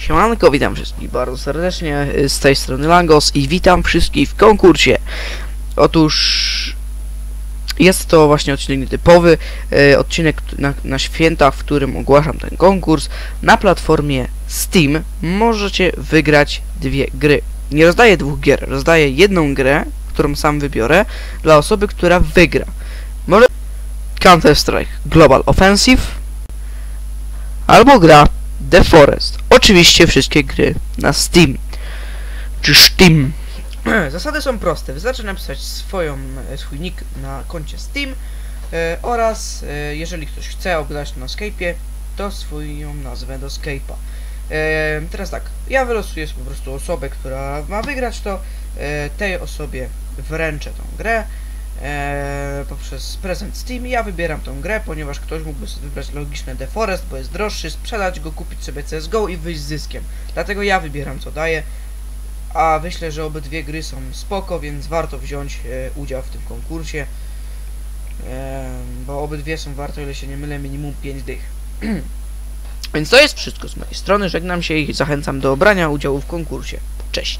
Siemanko, witam wszystkich bardzo serdecznie, y, z tej strony Langos i witam wszystkich w konkursie. Otóż jest to właśnie odcinek nietypowy, y, odcinek na, na święta, w którym ogłaszam ten konkurs. Na platformie Steam możecie wygrać dwie gry. Nie rozdaję dwóch gier, rozdaję jedną grę, którą sam wybiorę, dla osoby, która wygra. Może Counter-Strike Global Offensive albo gra The Forest. Oczywiście wszystkie gry na Steam. Czy Steam. Zasady są proste. Wystarczy napisać swoją, e, swój nick na koncie Steam e, oraz e, jeżeli ktoś chce oglądać na Skype'ie, to swoją nazwę do Skype'a. E, teraz tak, ja wylosuję po prostu osobę, która ma wygrać to, e, tej osobie wręczę tą grę e, poprzez prezent Steam. Ja wybieram tą grę, ponieważ ktoś mógłby sobie wybrać logiczne The Forest, bo jest droższy, sprzedać go, kupić sobie CSGO i wyjść z zyskiem. Dlatego ja wybieram co daję, a myślę, że obydwie gry są spoko, więc warto wziąć e, udział w tym konkursie, e, bo obydwie są warte, o ile się nie mylę, minimum 5 dych. Więc to jest wszystko z mojej strony, żegnam się i zachęcam do brania udziału w konkursie. Cześć!